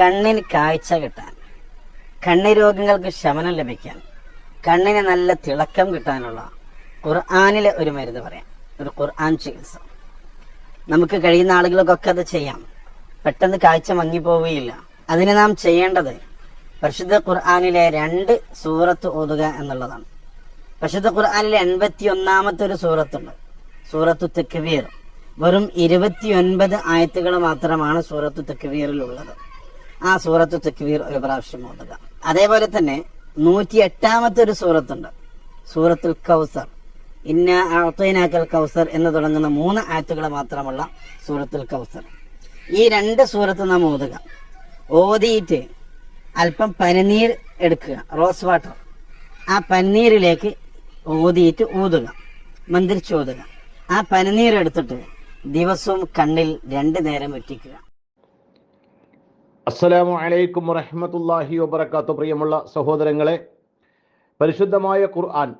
കണ്ണിന് കാഴ്ച കിട്ടാൻ കണ്ണി രോഗങ്ങൾക്ക് ശമനം ലഭിക്കാൻ കണ്ണിന് നല്ല തിളക്കം കിട്ടാനുള്ള ഖുർആാനിലെ ഒരു മരുന്ന് പറയാം. ഒരു ഖുർആൻ ചികിത്സ. നമുക്ക് കഴിയുന്ന ആളുകൾക്കൊക്കെ അത് ചെയ്യാം. പെട്ടെന്ന് കാഴ്ച മങ്ങിപ്പോവുകയില്ല. അതിന് നാം ചെയ്യേണ്ടത് പരിശുദ്ധ ഖുർആാനിലെ രണ്ട് സൂറത്ത് ഓതുക എന്നുള്ളതാണ്. പരിശുദ്ധ ഖുർആാനിലെ എൺപത്തി ഒന്നാമത്തെ ഒരു സൂറത്തുണ്ട്. സൂറത്തു തെക്കുവീർ വെറും ഇരുപത്തിയൊൻപത് ആയത്തുകൾ മാത്രമാണ് സൂറത്തു തെക്കുവീറിലുള്ളത് ആ സൂറത്ത് തക്വീർ ഒരു പ്രാവശ്യം ഓതുക. അതേപോലെ തന്നെ നൂറ്റി എട്ടാമത്തെ ഒരു സൂറത്തുണ്ട്. സൂറത്തുൽ കൗസർ. ഇന്ന അഅ്തൈനാക്കൽ കൗസർ എന്ന് തുടങ്ങുന്ന മൂന്ന് ആറ്റുകൾ മാത്രമുള്ള സൂറത്തുൽ കൗസർ. ഈ രണ്ട് സൂറത്ത് നാം ഓതുക. ഓതിയിട്ട് അല്പം പനിനീർ എടുക്കുക. Rose water. ആ പനിനീരിലേക്ക് ഓതിയിട്ട് ഊതുക. മന്ത്രിച്ചോതുക ആ പനിനീർ എടുത്തിട്ട് ദിവസവും കണ്ണിൽ രണ്ട് നേരം വെട്ടിക്കുക. അസ്സലാമു അലൈക്കും വറഹ്മത്തുള്ളാഹി വബർക്കാത്തു പ്രിയമുള്ള സഹോദരങ്ങളെ പരിശുദ്ധമായ ഖുർആൻ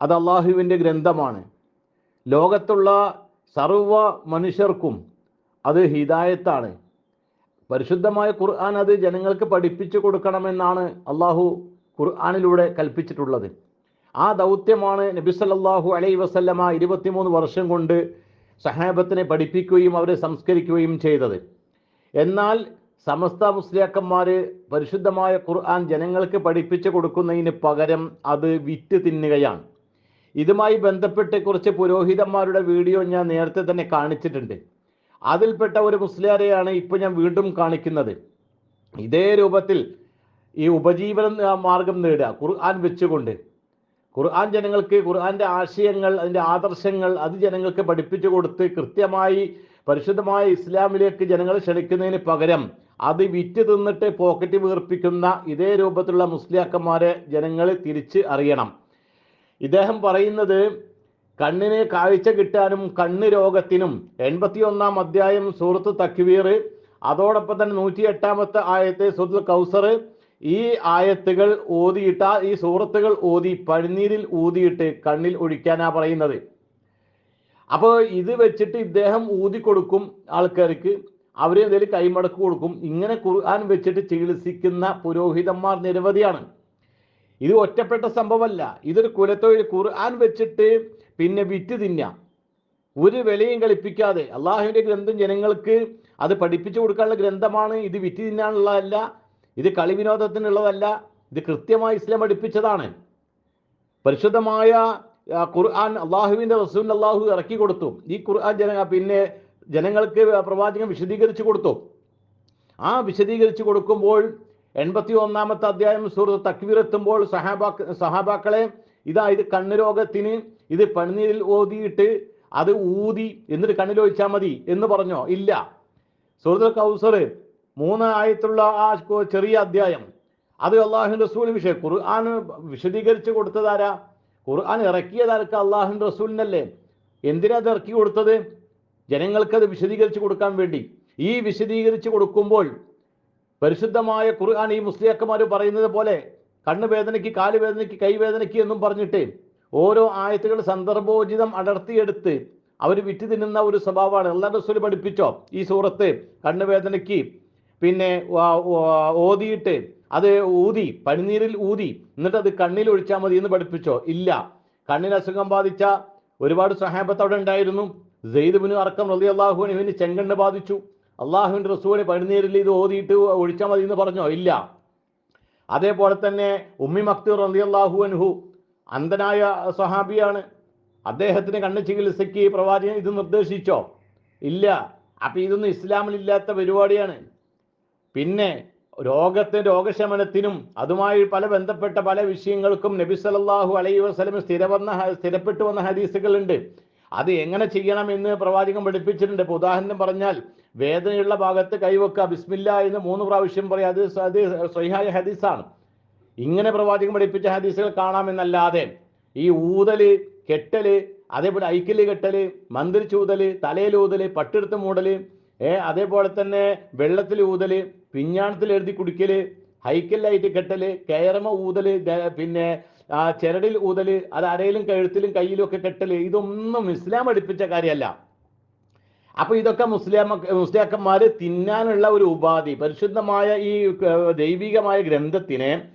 അത് അള്ളാഹുവിന്റെ ഗ്രന്ഥമാണ്. ലോകത്തുള്ള സർവ മനുഷ്യർക്കും അത് ഹിദായത്താണ്. പരിശുദ്ധമായ ഖുർആൻ അത് ജനങ്ങൾക്ക് പഠിപ്പിച്ചു കൊടുക്കണമെന്നാണ് അള്ളാഹു ഖുർആാനിലൂടെ കൽപ്പിച്ചിട്ടുള്ളത്. ആ ദൗത്യമാണ് നബി സല്ലല്ലാഹു അലൈഹി വസല്ലമ ഇരുപത്തിമൂന്ന് വർഷം കൊണ്ട് സഹാബത്തിനെ പഠിപ്പിക്കുകയും അവരെ സംസ്കരിക്കുകയും ചെയ്തത്. എന്നാൽ സമസ്ത മുസ്ലിയാക്കന്മാര് പരിശുദ്ധമായ ഖുർആൻ ജനങ്ങൾക്ക് പഠിപ്പിച്ചു കൊടുക്കുന്നതിന് പകരം അത് വിറ്റ് തിന്നുകയാണ്. ഇതുമായി ബന്ധപ്പെട്ട് കുറച്ച് പുരോഹിതന്മാരുടെ വീഡിയോ ഞാൻ നേരത്തെ തന്നെ കാണിച്ചിട്ടുണ്ട്. അതിൽപ്പെട്ട ഒരു മുസ്ലിയാരെയാണ് ഇപ്പോൾ ഞാൻ വീണ്ടും കാണിക്കുന്നത്. ഇതേ രൂപത്തിൽ ഈ ഉപജീവന മാർഗം നേടുക ഖുർആൻ വെച്ചുകൊണ്ട്. ഖുർആൻ ജനങ്ങൾക്ക് ഖുർആന്റെ ആശയങ്ങൾ അതിന്റെ ആദർശങ്ങൾ അത് ജനങ്ങൾക്ക് പഠിപ്പിച്ചു കൊടുത്ത് കൃത്യമായി പരിശുദ്ധമായ ഇസ്ലാമിലേക്ക് ജനങ്ങളെ ക്ഷണിക്കുന്നതിന് പകരം അത് വിറ്റ് തിന്നിട്ട് പോക്കറ്റ് വീർപ്പിക്കുന്ന ഇതേ രൂപത്തിലുള്ള മുസ്ലിയാക്കന്മാരെ ജനങ്ങൾ തിരിച്ച് അറിയണം. ഇദ്ദേഹം പറയുന്നത് കണ്ണിന് കാഴ്ച കിട്ടാനും കണ്ണ് രോഗത്തിനും എൺപത്തി ഒന്നാം അധ്യായം സൂറത്ത് തക്വീർ അതോടൊപ്പം തന്നെ നൂറ്റി എട്ടാമത്തെ ആയത്തെ സുഹൃത്ത് കൗസർ ഈ ആയത്തുകൾ ഓതിയിട്ട ഈ സൂറത്തുകൾ ഓതി പഴുനീരിൽ ഊതിയിട്ട് കണ്ണിൽ ഒഴിക്കാനാ പറയുന്നത്. അപ്പോൾ ഇത് വെച്ചിട്ട് ഇദ്ദേഹം ഊതി കൊടുക്കും ആൾക്കാർക്ക്. അവർ എന്തെങ്കിലും കൈമടക്ക് കൊടുക്കും. ഇങ്ങനെ ഖുർആൻ വെച്ചിട്ട് ചികിത്സിക്കുന്ന പുരോഹിതന്മാർ നിരവധിയാണ്. ഇത് ഒറ്റപ്പെട്ട സംഭവമല്ല. ഇതൊരു കുലത്തൊഴിൽ ഖുർആൻ വെച്ചിട്ട് പിന്നെ വിറ്റ് തിന്നാം. ഒരു വിലയും കളിപ്പിക്കാതെ. അള്ളാഹുവിന്റെ ഗ്രന്ഥം ജനങ്ങൾക്ക് അത് പഠിപ്പിച്ചു കൊടുക്കാനുള്ള ഗ്രന്ഥമാണ്. ഇത് വിറ്റ് തിന്നാനുള്ളതല്ല. ഇത് കളി വിനോദത്തിനുള്ളതല്ല ഇത് കൃത്യമായി ഇസ്ലാം പഠിപ്പിച്ചതാണ്. പരിശുദ്ധമായ ഖുർആൻ അള്ളാഹുവിന്റെ റസൂൽ അള്ളാഹു ഇറക്കി കൊടുത്തു. ഈ ഖുർആൻ ജന പിന്നെ ജനങ്ങൾക്ക് പ്രവാചകൻ വിശദീകരിച്ചു കൊടുത്തു. ആ വിശദീകരിച്ചു കൊടുക്കുമ്പോൾ എൺപത്തി ഒന്നാമത്തെ അധ്യായം സുഹൃത്ത് തക്വീർ എത്തുമ്പോൾ സഹാബാക്ക സഹാബാക്കളെ ഇതാ ഇത് കണ്ണുരോഗത്തിന് ഇത് പണിനീരിൽ ഓതിയിട്ട് അത് ഊതി എന്നിട്ട് കണ്ണിൽ ഒഴിച്ചാൽ മതി എന്ന് പറഞ്ഞോ? ഇല്ല. സുഹൃത്ത് കൗസർ മൂന്ന് ആയത്തുള്ള ആ ചെറിയ അധ്യായം. അത് അള്ളാഹു റസൂൽ വിഷയം. ഖുർആൻ വിശദീകരിച്ച് കൊടുത്തതാരാ? ഖുർആൻ ഇറക്കിയതാർക്ക് അള്ളാഹു റസൂലിനല്ലേ? എന്തിനാ ഇറക്കി കൊടുത്തത്? ജനങ്ങൾക്ക് വിശദീകരിച്ചു കൊടുക്കാൻ വേണ്ടി. ഈ വിശദീകരിച്ചു കൊടുക്കുമ്പോൾ പരിശുദ്ധമായ ഖുർആൻ ഈ മുസ്ലിയാക്കന്മാർ പറയുന്നത് പോലെ കണ്ണ് വേദനയ്ക്ക് കാൽ വേദനയ്ക്ക് കൈ വേദനയ്ക്ക് എന്നും പറഞ്ഞിട്ട് ഓരോ ആയത്തുകൾ സന്ദർഭോചിതം അടർത്തിയെടുത്ത് അവർ വിറ്റ് തിന്നുന്ന ഒരു സ്വഭാവമാണ്. എല്ലാ റസൂൽ പഠിപ്പിച്ചോ ഈ സൂറത്ത്? കണ്ണ് വേദനയ്ക്ക് പിന്നെ ഓതിയിട്ട് അത് ഊതി പനിനീരിൽ ഊതി എന്നിട്ട് അത് കണ്ണിൽ ഒഴിച്ചാൽ മതി എന്ന് പഠിപ്പിച്ചോ? ഇല്ല. കണ്ണിന് അസുഖം ബാധിച്ച ഒരുപാട് സഹാബത്ത് അവിടെ ഉണ്ടായിരുന്നു. സെയ്ദുബിന് അർക്കം റലി അള്ളാഹുവിന് ചെങ്കണ്ണ് ബാധിച്ചു. അള്ളാഹുവിന്റെ റസൂലിന് പനിനീരിൽ ഇത് ഓതിയിട്ട് ഒഴിച്ചാൽ മതി എന്ന് പറഞ്ഞോ? ഇല്ല. അതേപോലെ തന്നെ ഉമ്മി മക്തൂർ റലി അള്ളാഹു അൻഹു അന്ധനായ സഹാബിയാണ് അദ്ദേഹത്തിന് കണ്ണ് ചികിത്സയ്ക്ക് പ്രവാചകൻ ഇത് നിർദ്ദേശിച്ചോ? ഇല്ല. അപ്പം ഇതൊന്നും ഇസ്ലാമിലില്ലാത്ത പരിപാടിയാണ്. പിന്നെ രോഗത്തിന് രോഗശമനത്തിനും അതുമായി പല ബന്ധപ്പെട്ട പല വിഷയങ്ങൾക്കും നബി സല്ലല്ലാഹു അലൈഹി വസല്ലം സ്ഥിര വന്ന സ്ഥിരപ്പെട്ടു വന്ന ഹദീസുകളുണ്ട്. അത് എങ്ങനെ ചെയ്യണം എന്ന് പ്രവാചകൻ പഠിപ്പിച്ചിട്ടുണ്ട്. ഇപ്പൊ ഉദാഹരണം പറഞ്ഞാൽ വേദനയുള്ള ഭാഗത്ത് കൈവെക്കുക. ബിസ്മില്ല എന്ന് മൂന്ന് പ്രാവശ്യം പറയാം. അത് അത് സ്വഹായ ഹദീസാണ്. ഇങ്ങനെ പ്രവാചകൻ പഠിപ്പിച്ച ഹദീസുകൾ കാണാമെന്നല്ലാതെ ഈ ഊതൽ കെട്ടൽ അതേപോലെ ഐക്കൽ കെട്ടൽ മന്ത്രിച്ചൂതൽ തലയിലൂതൽ പട്ടെടുത്ത് മൂടൽ ഏ അതേപോലെ തന്നെ വെള്ളത്തിൽ ഊതൽ പിഞ്ഞാണത്തിൽ എഴുതി കുടിക്കൽ ഹൈക്കലായിട്ട് കെട്ടൽ കയറമ ഊതൽ പിന്നെ ആ ചിരടിൽ ഊതൽ അത് അരയിലും കഴുത്തിലും കയ്യിലും ഒക്കെ കെട്ടൽ ഇതൊന്നും ഇസ്ലാം പഠിപ്പിച്ച കാര്യമല്ല. അപ്പൊ ഇതൊക്കെ മുസ്ലിം മുസ്ലിയാക്കന്മാര് തിന്നാനുള്ള ഒരു ഉപാധി പരിശുദ്ധമായ ഈ ദൈവികമായ ഗ്രന്ഥത്തിനെ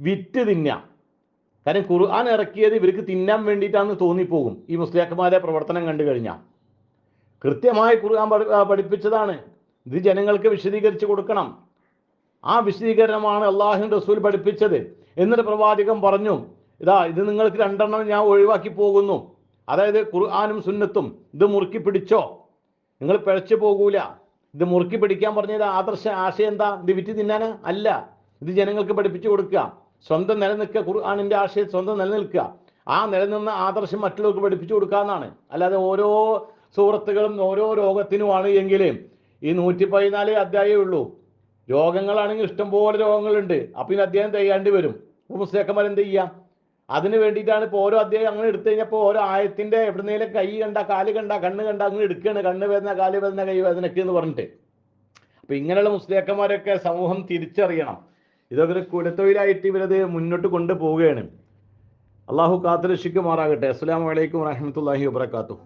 വിറ്റ് തിന്നാം. കാരണം ഖുർആൻ ഇറക്കിയത് ഇവർക്ക് തിന്നാൻ വേണ്ടിയിട്ടാണെന്ന് തോന്നിപ്പോകും. ഈ മുസ്ലിയാക്കന്മാരെ പ്രവർത്തനം കണ്ടു കഴിഞ്ഞാൽ കൃത്യമായി ഖുർആൻ പഠിപ്പിച്ചതാണ്. ഇത് ജനങ്ങൾക്ക് വിശദീകരിച്ച് കൊടുക്കണം. ആ വിശദീകരണമാണ് അള്ളാഹു റസൂൽ പഠിപ്പിച്ചത്. എന്നിട്ട് പ്രവാചകൻ പറഞ്ഞു ഇതാ ഇത് നിങ്ങൾക്ക് രണ്ടെണ്ണം ഞാൻ ഒഴിവാക്കി പോകുന്നു. അതായത് ഖുർആാനും സുന്നത്തും ഇത് മുറുക്കി പിടിച്ചോ? നിങ്ങൾ പിഴച്ചു പോകൂല. ഇത് മുറുക്കി പിടിക്കാൻ പറഞ്ഞത് ആദർശ ആശയം എന്താ? ഇത് വിറ്റ് തിന്നാന് അല്ല. ഇത് ജനങ്ങൾക്ക് പഠിപ്പിച്ചു കൊടുക്കുക. സ്വന്തം നിലനിൽക്കുക ഖുർആാനിന്റെ ആശയം സ്വന്തം നിലനിൽക്കുക. ആ നിലനിന്ന ആദർശം മറ്റുള്ളവർക്ക് പഠിപ്പിച്ചു കൊടുക്കുക എന്നാണ്. അല്ലാതെ ഓരോ സുഹൃത്തുക്കളും ഓരോ രോഗത്തിനുമാണ് എങ്കിലും ഈ നൂറ്റി പതിനാല് അധ്യായമേ ഉള്ളൂ. രോഗങ്ങളാണെങ്കിൽ ഇഷ്ടംപോലെ രോഗങ്ങളുണ്ട്. അപ്പം ഇനി അധ്യായം തയ്യാണ്ടി വരും. അപ്പൊ മുസ്ലിക്കന്മാർ എന്ത് ചെയ്യാം? അതിന് വേണ്ടിയിട്ടാണ് ഇപ്പോൾ ഓരോ അധ്യായം അങ്ങനെ എടുത്തു കഴിഞ്ഞപ്പോൾ ഓരോ ആയത്തിന്റെ എവിടുന്നേലും കൈ കണ്ട കാൽ കണ്ട കണ്ണ് കണ്ട അങ്ങനെ എടുക്കുകയാണ് കണ്ണ് വേദന കാൽ വേദന കൈ വേദനയ്ക്ക് എന്ന് പറഞ്ഞിട്ട്. അപ്പൊ ഇങ്ങനെയുള്ള മുസ്ലിയാക്കന്മാരൊക്കെ സമൂഹം തിരിച്ചറിയണം. ഇതൊക്കെ ഒരു കുലത്തൊഴിലായിട്ട് ഇവരത് മുന്നോട്ട് കൊണ്ടുപോവുകയാണ്. അള്ളാഹു കാത്തുരക്ഷിക്കുമാറാകട്ടെ. അസ്സാം വലൈക്കും വാഹമത്തല്ലാഹി വാബർക്കാത്തു